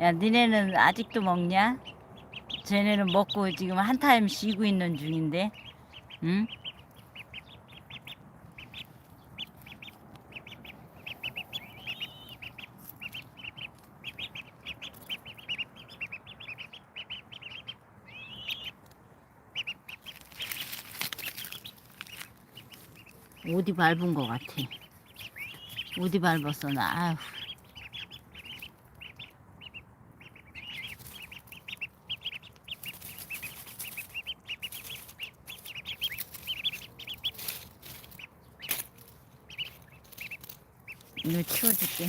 야, 니네는 아직도 먹냐? 쟤네는 먹고 지금 한 타임 쉬고 있는 중인데, 응? 어디 밟은 것 같아. 어디 밟았어, 나. 아휴. 이거 치워줄게.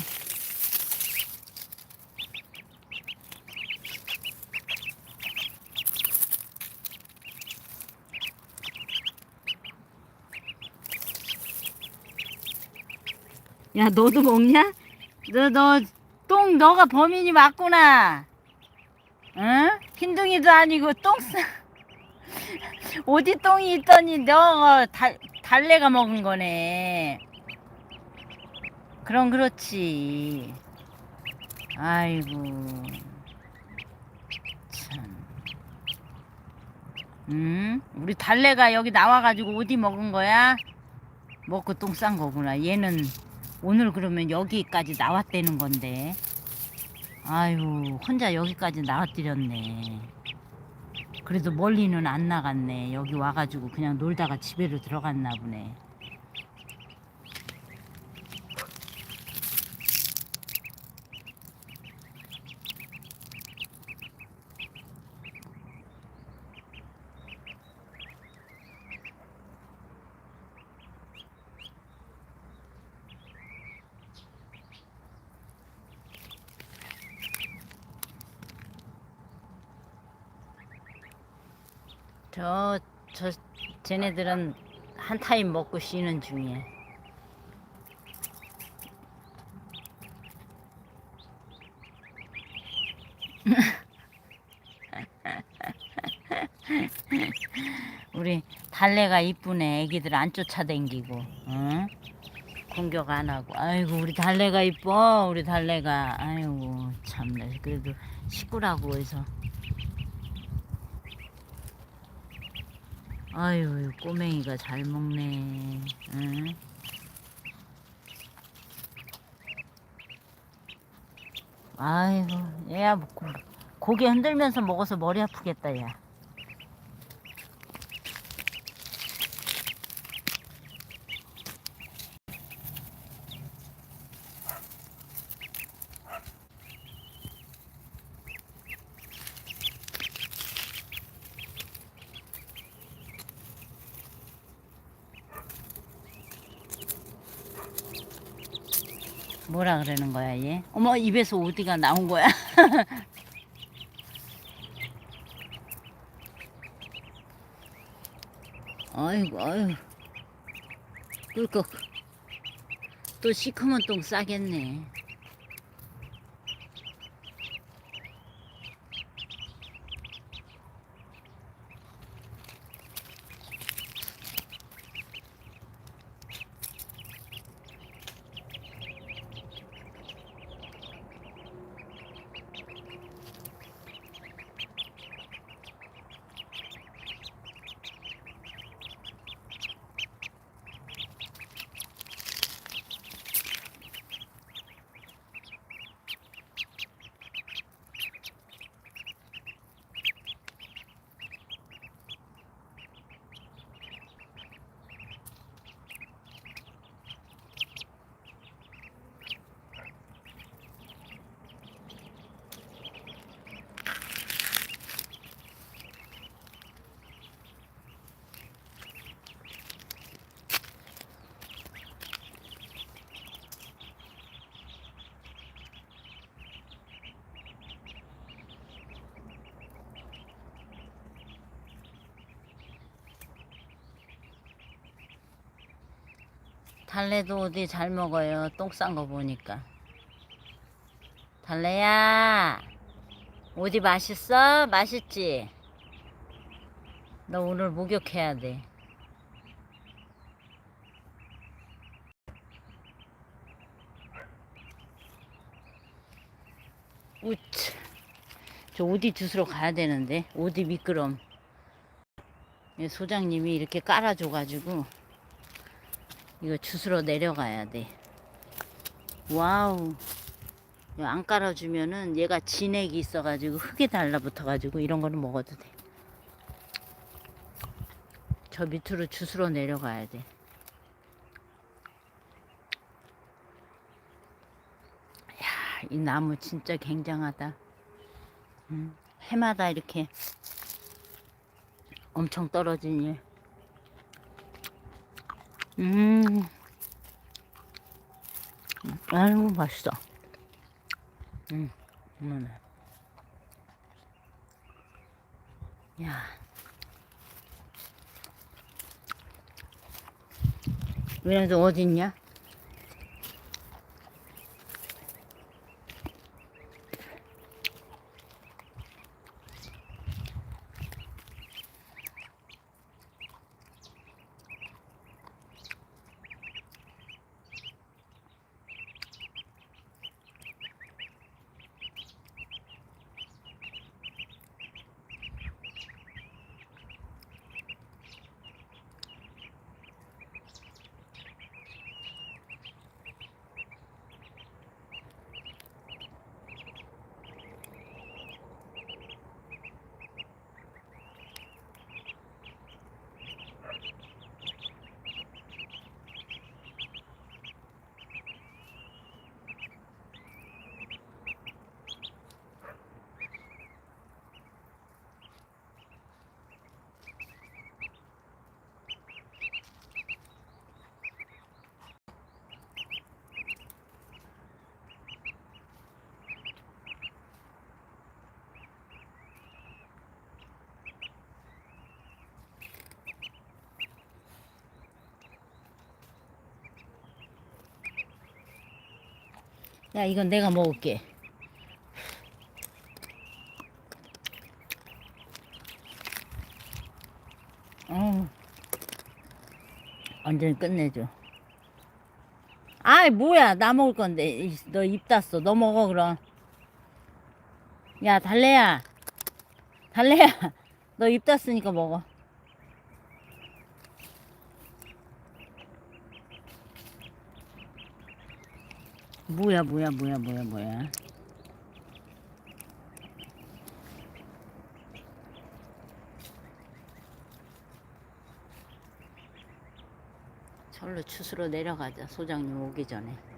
야, 너도 먹냐? 너, 너, 똥, 너가 범인이 맞구나. 응? 흰둥이도 아니고 똥 싸. 어디 똥이 있더니 너가 달, 달래가 먹은 거네. 그럼 그렇지. 아이고. 참. 응? 우리 달래가 여기 나와가지고 어디 먹은 거야? 먹고 똥 싼 거구나. 얘는 오늘 그러면 여기까지 나왔다는 건데. 아유, 혼자 여기까지 나왔더렸네. 그래도 멀리는 안 나갔네. 여기 와가지고 그냥 놀다가 집에로 들어갔나 보네. 저, 저, 쟤네들은 한 타임 먹고 쉬는 중이야. 우리 달래가 이쁘네. 애기들 안 쫓아댕기고, 응? 공격 안 하고. 아이고, 우리 달래가 이뻐. 우리 달래가. 아이고, 참나. 그래도 식구라고 해서. 아유 꼬맹이가 잘 먹네. 응? 아이고 얘야 뭐 고, 고개 흔들면서 먹어서 머리 아프겠다 야. 뭐라 그러는 거야 얘? 어머 입에서 어디가 나온 거야? 아이고 아유 꿀꺽 또 시커먼 똥 싸겠네 달래도 어디 잘 먹어요. 똥 싼 거 보니까. 달래야, 어디 맛있어? 맛있지? 너 오늘 목욕해야 돼. 우치. 저 어디 주스러 가야 되는데 어디 미끄럼 이 소장님이 이렇게 깔아줘가지고 이거 주스러 내려가야 돼. 와우. 안 깔아주면은 얘가 진액이 있어가지고 흙에 달라붙어가지고 이런 거는 먹어도 돼. 저 밑으로 주스러 내려가야 돼. 야, 이 나무 진짜 굉장하다. 음, 해마다 이렇게 엄청 떨어지니. 음, 아이고, 맛있어. 음, 어머나. 야. 왜냐면 어딨냐? 야, 이건 내가 먹을게. 어, 완전히 끝내줘. 아이, 뭐야. 나 먹을 건데. 너 입 땄어. 너 먹어, 그럼. 야, 달래야. 달래야. 너 입 땄으니까 먹어. 뭐야, 뭐야, 뭐야, 뭐야, 뭐야. 절로 추스러 내려가자. 소장님 오기 전에.